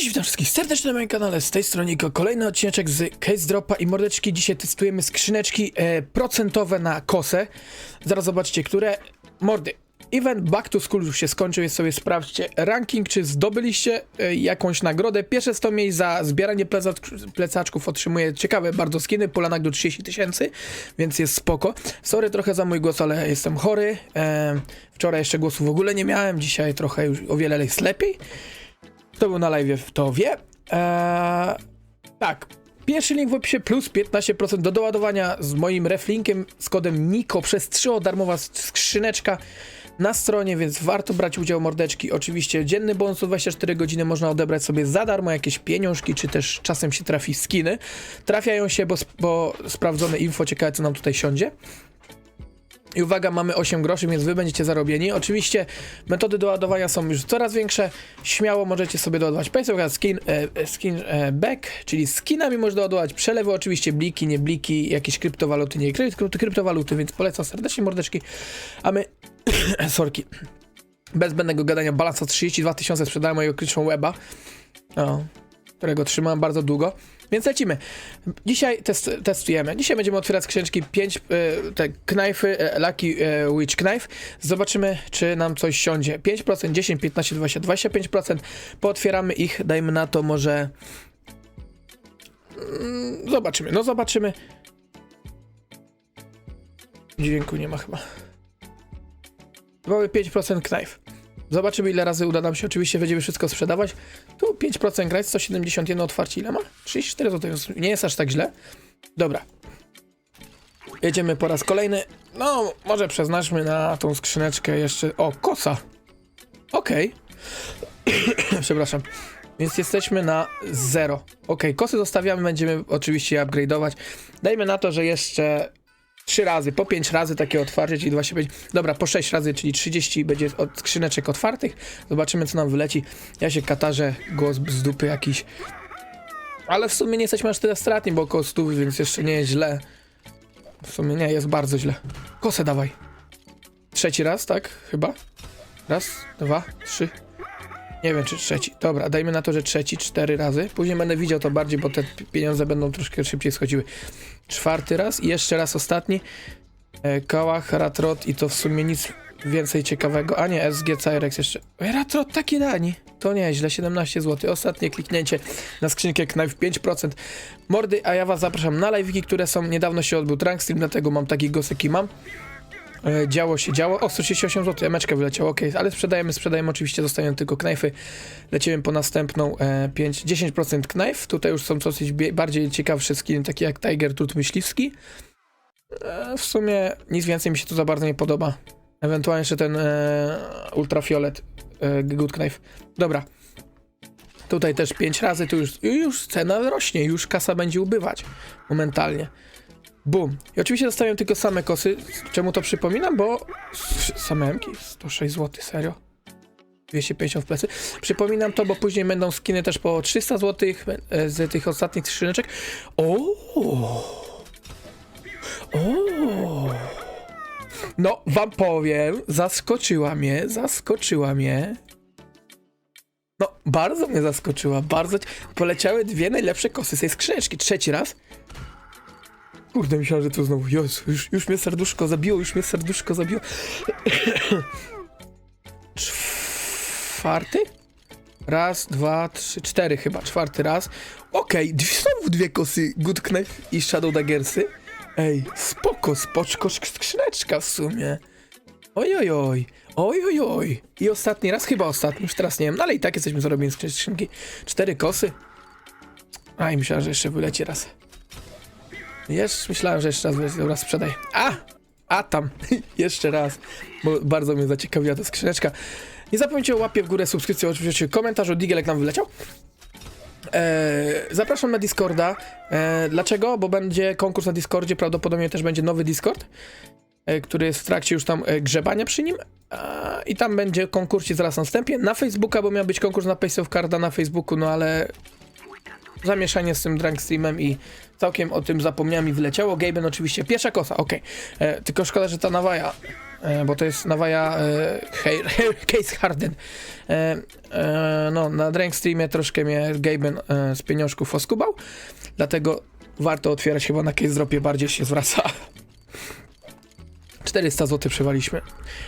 Cześć, witam wszystkich serdecznie na moim kanale, z tej strony Niko. Kolejny odcineczek z Case Dropa i mordeczki. Dzisiaj testujemy skrzyneczki e, procentowe na kosę. Zaraz zobaczcie, które mordy. Event Back to School już się skończył, więc sobie sprawdźcie ranking, czy zdobyliście e, jakąś nagrodę. Pierwsze 100 miejsc za zbieranie plecaczk- plecaczków otrzymuje ciekawe bardzo skiny, Polanak do 30 tysięcy, więc jest spoko. Sorry trochę za mój głos, ale jestem chory. E, wczoraj jeszcze głosu w ogóle nie miałem, dzisiaj trochę już o wiele jest lepiej. Kto był na live, to wie. Eee, tak. Pierwszy link w opisie plus 15% do doładowania z moim reflinkiem z kodem NIKO przez 3 o darmowa skrzyneczka na stronie, więc warto brać udział mordeczki. Oczywiście dzienny bonus o 24 godziny można odebrać sobie za darmo jakieś pieniążki, czy też czasem się trafi skiny. Trafiają się, bo, bo sprawdzone info ciekawe co nam tutaj siądzie. I uwaga, mamy 8 groszy, więc wy będziecie zarobieni. Oczywiście metody doładowania są już coraz większe. Śmiało możecie sobie doładować PaySoft skin, e, skin e, back, czyli skinami można doładować przelewy, oczywiście bliki, nie bliki, jakieś kryptowaluty, nie krypto, kryptowaluty, więc polecam serdecznie mordeczki. A my, sorki, bez zbędnego gadania, balans o 32 tysiące sprzedałem mojego Christian Weba, o, którego trzymałem bardzo długo. Więc lecimy. Dzisiaj test, testujemy. Dzisiaj będziemy otwierać skrzyneczki 5 e, te knajfy, e, Lucky e, Witch Knife. Zobaczymy, czy nam coś siądzie. 5%, 10, 15, 20, 25%. Pootwieramy ich, dajmy na to może... Mm, Zobaczymy, no zobaczymy. Dźwięku nie ma chyba. Mamy 5% knife. Zobaczymy ile razy uda nam się, oczywiście będziemy wszystko sprzedawać. Tu 5% grać, 171 otwarcie, ile ma? 34 zł, nie jest aż tak źle. Dobra. Jedziemy po raz kolejny. No, może przeznaczmy na tą skrzyneczkę jeszcze... O, kosa! Okej. Przepraszam. Więc jesteśmy na 0. Ok, kosy zostawiamy, będziemy oczywiście upgrade'ować. Dajmy na to, że jeszcze 3 razy, po 5 razy takie otwarcie, czyli 25. Dobra, po 6 razy, czyli 30 będzie od skrzyneczek otwartych. Zobaczymy, co nam wyleci. Ja się katarzę, głos z dupy jakiś. Ale w sumie nie jesteśmy aż tyle stratni, bo około 100, więc jeszcze nie jest źle. W sumie nie, jest bardzo źle. Kosę dawaj. Trzeci raz, tak? Chyba? Raz, dwa, trzy. Nie wiem, czy trzeci. Dobra, dajmy na to, że trzeci, cztery razy. Później będę widział to bardziej, bo te pieniądze będą troszkę szybciej schodziły. Czwarty raz i jeszcze raz ostatni. E, Kałach, Ratrot i to w sumie nic więcej ciekawego. A nie, SG Cyrex jeszcze. Ratrot taki dani. To nieźle, 17 zł. Ostatnie kliknięcie na skrzynkę Knife 5%. Mordy, a ja was zapraszam na live'iki, które są. Niedawno się odbył Trunk Stream, dlatego mam taki głos, jaki mam. E, działo się, działo. O, 138 zł, emeczka wyleciała, ok, ale sprzedajemy, sprzedajemy, oczywiście zostają tylko knajfy. Lecimy po następną e, 5, 10% knajf. Tutaj już są dosyć bardziej ciekawsze skiny, takie jak Tiger Tooth Myśliwski. E, w sumie nic więcej mi się tu za bardzo nie podoba. Ewentualnie jeszcze ten e, Ultrafiolet e, Good Knife. Dobra. Tutaj też 5 razy, tu już, już cena rośnie, już kasa będzie ubywać momentalnie. Bum. I oczywiście zostawiam tylko same kosy. Czemu to przypominam? Bo same emki 106 zł, serio. 250 w plecy. Przypominam to, bo później będą skiny też po 300 zł e, z tych ostatnich skrzyneczek. O! O! No, wam powiem, zaskoczyła mnie, zaskoczyła mnie. No, bardzo mnie zaskoczyła, bardzo. Poleciały dwie najlepsze kosy z tej skrzyneczki. Trzeci raz. Kurde, myślałem, że to znowu. Jezu, już, już mnie serduszko zabiło, już mnie serduszko zabiło. Czwarty? Raz, dwa, trzy, cztery chyba. Czwarty raz. Okej, okay, znowu dwie kosy Good Knife i Shadow Daggersy. Ej, spoko, spoczko, sk- skrzyneczka w sumie. Oj, oj, oj. Oj, oj. I ostatni raz, chyba ostatni, już teraz nie wiem, no ale i tak jesteśmy zarobieni z skrzynki. Cztery kosy. Aj, myślałem, że jeszcze wyleci raz. Jeszcze myślałem, że jeszcze raz dobra, sprzedaj. A! A tam, jeszcze raz, bo bardzo mnie zaciekawiła ta skrzyneczka. Nie zapomnijcie o łapie w górę, subskrypcji, oczywiście komentarz o Digelek nam wyleciał. Eee, zapraszam na Discorda. Eee, dlaczego? Bo będzie konkurs na Discordzie, prawdopodobnie też będzie nowy Discord, e, który jest w trakcie już tam e, grzebania przy nim. A, I tam będzie konkurs zaraz na wstępie. Na Facebooka, bo miał być konkurs na Pace of Carda na Facebooku, no ale zamieszanie z tym drunk streamem i całkiem o tym zapomniałem i wyleciało. Gaben oczywiście, pierwsza kosa, okej. E, Tylko szkoda, że ta nawaja e, bo to jest nawaja e, hair, Case Harden. E, e, no, na Drank Streamie troszkę mnie Gaben e, z pieniążków oskubał, dlatego warto otwierać chyba na Case Dropie, bardziej się zwraca. 400 zł przewaliśmy.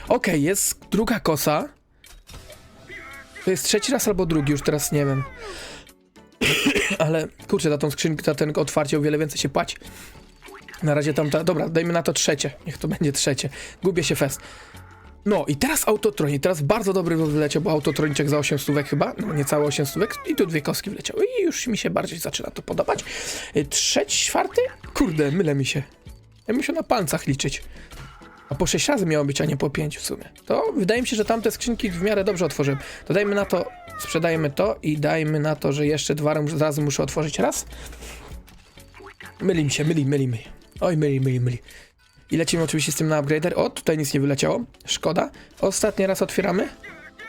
Okej, jest druga kosa. To jest trzeci raz albo drugi, już teraz nie wiem. Ale kurczę, za tą skrzynkę, za ten otwarcie o wiele więcej się płaci. Na razie tam ta, dobra, dajmy na to trzecie. Niech to będzie trzecie. Gubię się fest. No i teraz autotronik, teraz bardzo dobry wyleciał, bo autotroniczek za 8 stówek chyba, no niecałe 8 stówek i tu dwie kostki wleciały i już mi się bardziej zaczyna to podobać. Y, Trzeci, czwarty? Kurde, mylę mi się. Ja muszę na palcach liczyć. A po 6 razy miało być, a nie po 5 w sumie. To wydaje mi się, że tamte skrzynki w miarę dobrze otworzyłem. To dajmy na to, sprzedajmy to i dajmy na to, że jeszcze dwa razy muszę otworzyć raz. Myli mi się, myli, myli, myli. Oj, myli, myli, myli. I lecimy oczywiście z tym na upgrader. O, tutaj nic nie wyleciało. Szkoda. Ostatni raz otwieramy.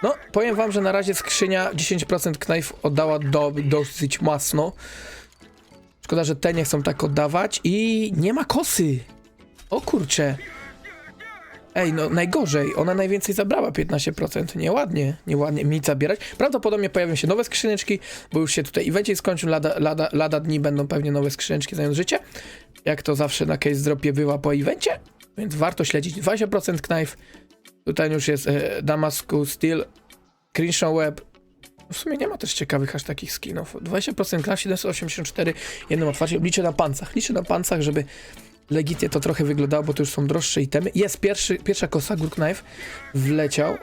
No, powiem wam, że na razie skrzynia 10% knife oddała do, dosyć mocno. Szkoda, że te nie chcą tak oddawać. I nie ma kosy. O kurcze. Ej, no najgorzej. Ona najwięcej zabrała 15%. Nieładnie, nieładnie mi zabierać. Prawdopodobnie pojawią się nowe skrzyneczki, bo już się tutaj evencie skończył. Lada, lada, lada dni będą pewnie nowe skrzyneczki zająć życie. Jak to zawsze na case dropie bywa po evencie. Więc warto śledzić. 20% knife. Tutaj już jest e, Damascus Steel, Crimson Web. W sumie nie ma też ciekawych aż takich skinów. 20% knife, 784, jednym otwarciem. Liczę na pancach. Liczę na pancach, żeby legitnie to trochę wyglądało, bo to już są droższe itemy. Jest pierwszy, pierwsza kosa, Good Knife, wleciał.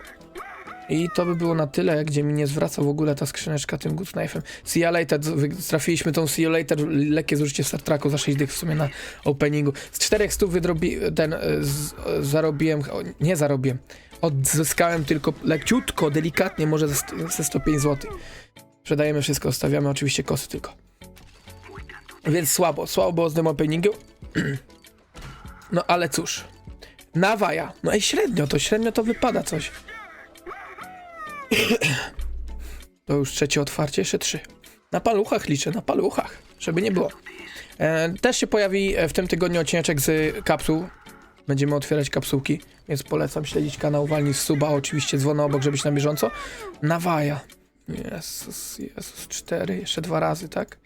I to by było na tyle, gdzie mi nie zwraca w ogóle ta skrzyneczka tym Good Knife'em. See you later, trafiliśmy tą See you later, lekkie zużycie Star Treku za 6 dych w sumie na openingu. Z 400 wydrobi, ten, e, z, e, zarobiłem, nie zarobiłem, odzyskałem tylko leciutko, delikatnie, może ze, ze 105 zł. Sprzedajemy wszystko, stawiamy oczywiście kosy tylko. Więc słabo, słabo było z tym openingu. No ale cóż. Nawaja. No i średnio to, średnio to wypada coś. To już trzecie otwarcie, jeszcze trzy. Na paluchach liczę, na paluchach, żeby nie było. E, też się pojawi e, w tym tygodniu odcineczek z kapsuł. Będziemy otwierać kapsułki, więc polecam śledzić kanał Walni z suba, oczywiście dzwona obok, żeby być na bieżąco. Nawaja. Jezus, Jezus, cztery, jeszcze dwa razy, tak?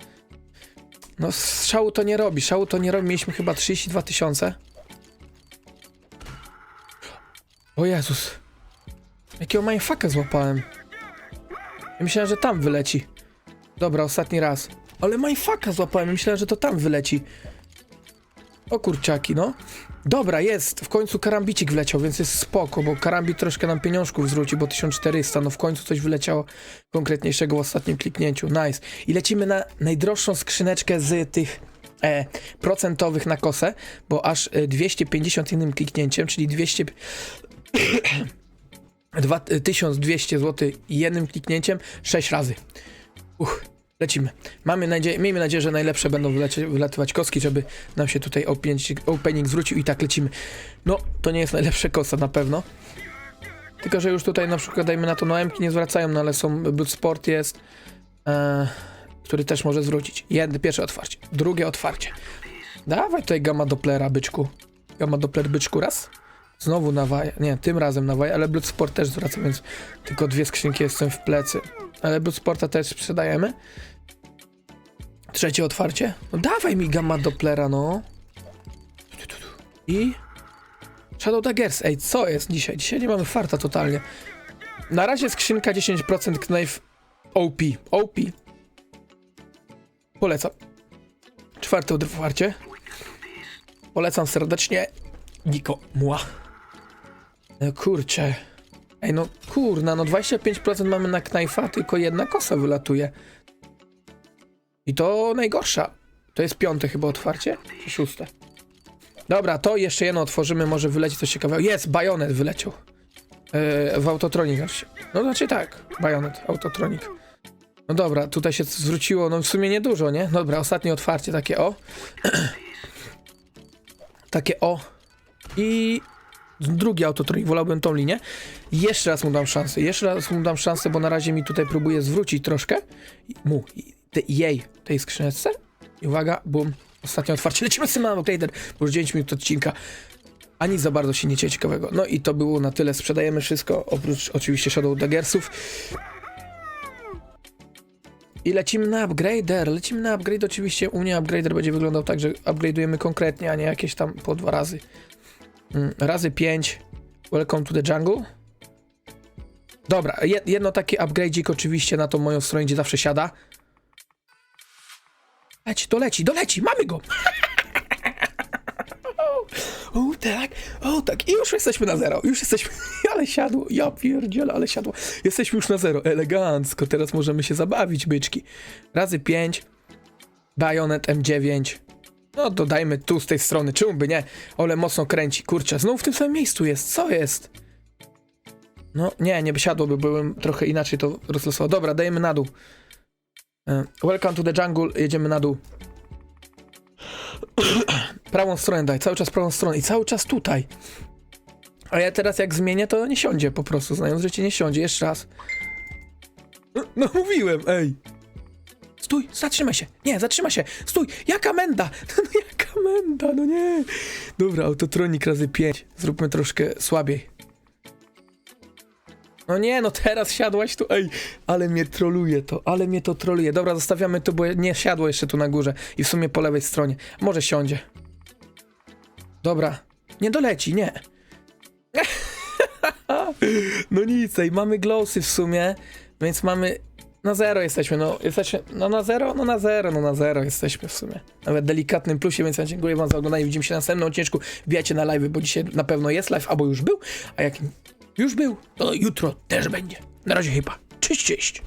No szału to nie robi, szału to nie robi. Mieliśmy chyba 32 tysiące. O Jezus. Jakiego mindfucka złapałem. Ja myślałem, że tam wyleci. Dobra, ostatni raz. Ale mindfucka złapałem, myślałem, że to tam wyleci. O kurczaki, no. Dobra, jest. W końcu karambicik wleciał, więc jest spoko, bo karambit troszkę nam pieniążków zwróci, bo 1400. No w końcu coś wyleciało konkretniejszego w ostatnim kliknięciu. Nice. I lecimy na najdroższą skrzyneczkę z tych e, procentowych na kosę, bo aż e, 250 innym kliknięciem, czyli 200... dwa- e, 1200 zł jednym kliknięciem 6 razy. Uch, lecimy. Mamy nadzieję, miejmy nadzieję, że najlepsze będą wylecie, wylatywać kostki, żeby nam się tutaj opening, zwrócił i tak lecimy. No, to nie jest najlepsze kosa na pewno. Tylko, że już tutaj na przykład dajmy na to, no M-ki nie zwracają, no ale są, Boot Sport jest, e, który też może zwrócić. Jedno, pierwsze otwarcie, drugie otwarcie. Dawaj tutaj gamma Dopplera, byczku. Gamma Doppler, byczku, raz. Znowu nawaja, nie, tym razem nawaja, ale Bloodsport też zwraca, więc tylko dwie skrzynki jestem w plecy. Ale Bloodsporta też sprzedajemy. Trzecie otwarcie. No dawaj mi gamma Dopplera, no. I... Shadow Daggers, ej, co jest dzisiaj? Dzisiaj nie mamy farta totalnie. Na razie skrzynka 10% knife OP. OP. Polecam. Czwarte otwarcie. Polecam serdecznie. Niko Mła. No kurczę. Ej, no kurna, no 25% mamy na knajfa, tylko jedna kosa wylatuje. I to najgorsza. To jest piąte chyba otwarcie? Czy szóste? Dobra, to jeszcze jedno otworzymy, może wyleci coś ciekawego. Jest, bajonet wyleciał. Yy, w Autotronik. znaczy. No znaczy tak, bajonet, Autotronik. No dobra, tutaj się zwróciło, no w sumie niedużo, nie? Dobra, ostatnie otwarcie, takie o. takie o. I drugi Autotronik, wolałbym tą linię. Jeszcze raz mu dam szansę, jeszcze raz mu dam szansę, bo na razie mi tutaj próbuje zwrócić troszkę. Mu, jej, tej skrzyneczce. I uwaga, bum. Ostatnie otwarcie. Lecimy z tym upgrader, bo już 9 minut odcinka. a nic za bardzo się nie dzieje ciekawego. No i to było na tyle. Sprzedajemy wszystko, oprócz oczywiście Shadow Daggersów. I lecimy na upgrader, lecimy na upgrade, oczywiście u mnie upgrader będzie wyglądał tak, że upgrade'ujemy konkretnie, a nie jakieś tam po dwa razy. Mm, razy 5. Welcome to the jungle. Dobra, je- jedno taki upgrade'ik oczywiście na tą moją stronę, gdzie zawsze siada. Leci, to leci, doleci, mamy go! O tak, o tak, i już jesteśmy na zero, już jesteśmy, ale siadło, ja pierdzielę, ale siadło. Jesteśmy już na zero, elegancko, teraz możemy się zabawić, byczki. Razy 5, Bayonet M9, no dodajmy tu z tej strony, czemu by nie? Ole mocno kręci, kurczę, znowu w tym samym miejscu jest, co jest? No nie, nie by siadłoby, byłem trochę inaczej to rozlosował. Dobra, dajemy na dół. E, Welcome to the jungle, jedziemy na dół. prawą stronę daj, cały czas prawą stronę i cały czas tutaj. A ja teraz jak zmienię, to nie siądzie po prostu, znając życie nie siądzie. Jeszcze raz. No, mówiłem, ej. Stój, zatrzymaj się. Nie, zatrzymaj się. Stój, jaka menda? No jaka menda, no nie. Dobra, autotronik razy 5. Zróbmy troszkę słabiej. No nie, no teraz siadłaś tu, ej, ale mnie troluje to, ale mnie to troluje. Dobra, zostawiamy to, bo nie siadło jeszcze tu na górze i w sumie po lewej stronie. Może siądzie. Dobra, nie doleci, nie. no nic, ej, mamy glowsy w sumie, więc mamy... Na zero jesteśmy, no jesteśmy, no na zero, no na zero, no na zero jesteśmy w sumie. Nawet delikatnym plusie, więc ja dziękuję wam za oglądanie, widzimy się na następnym odcinku, wbijajcie na live, bo dzisiaj na pewno jest live, albo już był, a jak już był, to jutro też będzie. Na razie chyba, cześć, cześć.